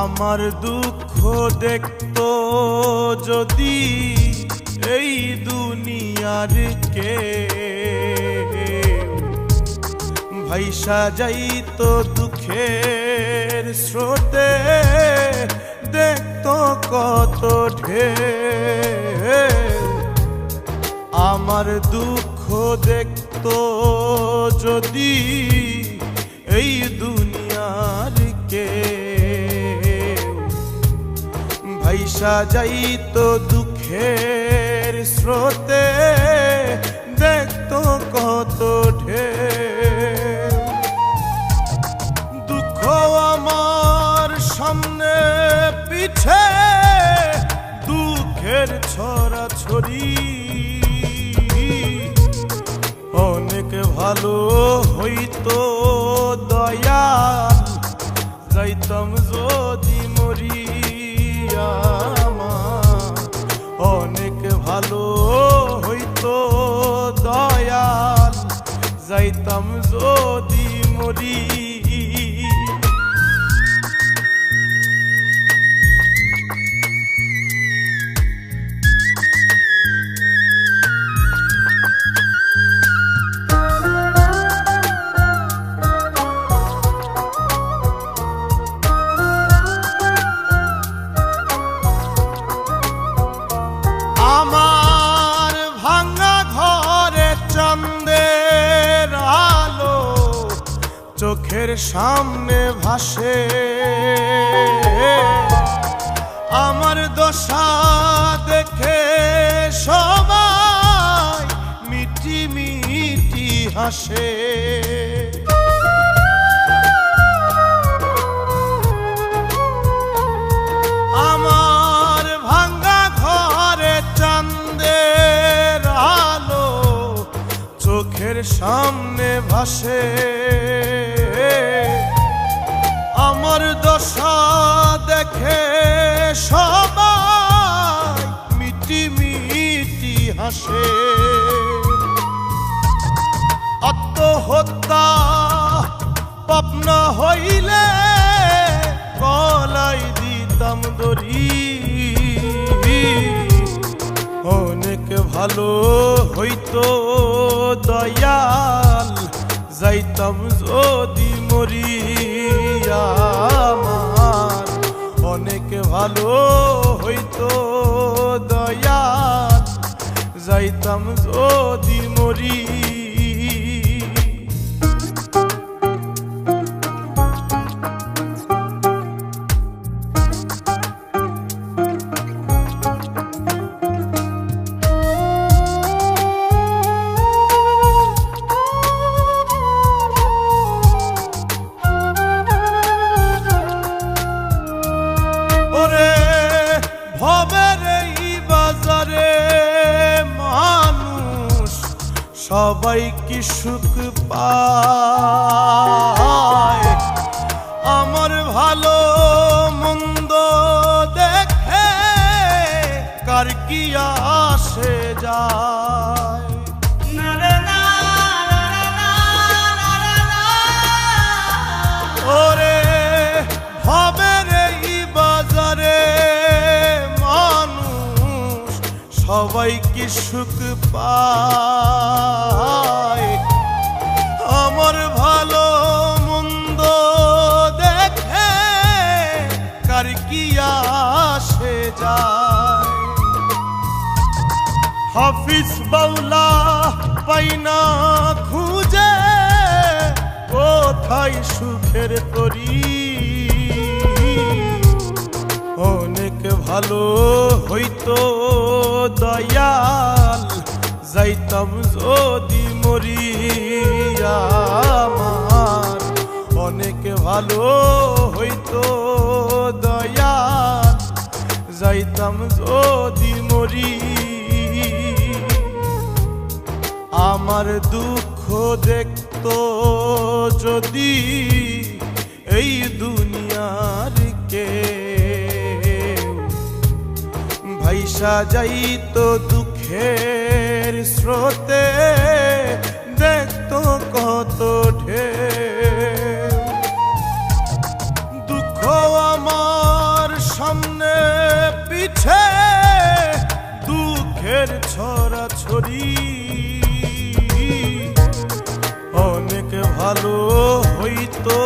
আমার দুঃখ দেখতো যদি এই দুনিয়ার কে ভাইসা যাইতো দুঃখের স্রোতে, দেখতো কত ঢের। আমার দুঃখ দেখতো যদি এই দুনিয়ার কে ভাইসা যাইতো দুঃখের স্রোতে দেখতো কত ঢের। দুঃখ আমার সামনে পিছে দুঃখের ছড়া ছড়ি। অনেক ভালো হইতো দয়া যাইতাম যদি যাইতাম যদি মরি। চোখের সামনে ভাসে। আমার দশা দেখে সবাই মিটি মিটি হাসে। আমার ভাঙ্গা ঘরে চোখের সামনে ভাসে। দেখে সবাই মিটি মিটি হাসে। আত্মহত্যা পাপন হইলে কলাই দিতাম দরি অনেক ভালো হইতো দয়াল, যাইতাম যদি মরিয়া। ভালো হইতো দয়াল যাইতাম যদি মরি। সবাই কি সুখ পায়? আমার ভালো মন্দ দেখে কার কি আসে যায়? সবাই কি সুখ পায়? হাফিজ বাউলা পাইনা খুঁজে, কোথায় সুখের তরি? অনেক ভালো হইতো দয়াল, যাইতাম যদি মরিয়া অনেক ভালো হইতো দয়াল, যাইতাম যদি মরি আমার দুঃখ দেখতো যদি এই দুনিয়ার কে ভাইসা যাইতো দুঃখের স্রোতে, দেখতো কত ঢেউ। দুঃখ আমার সামনে পিছে দুঃখের ছড়া ছড়ি ভালো হইতো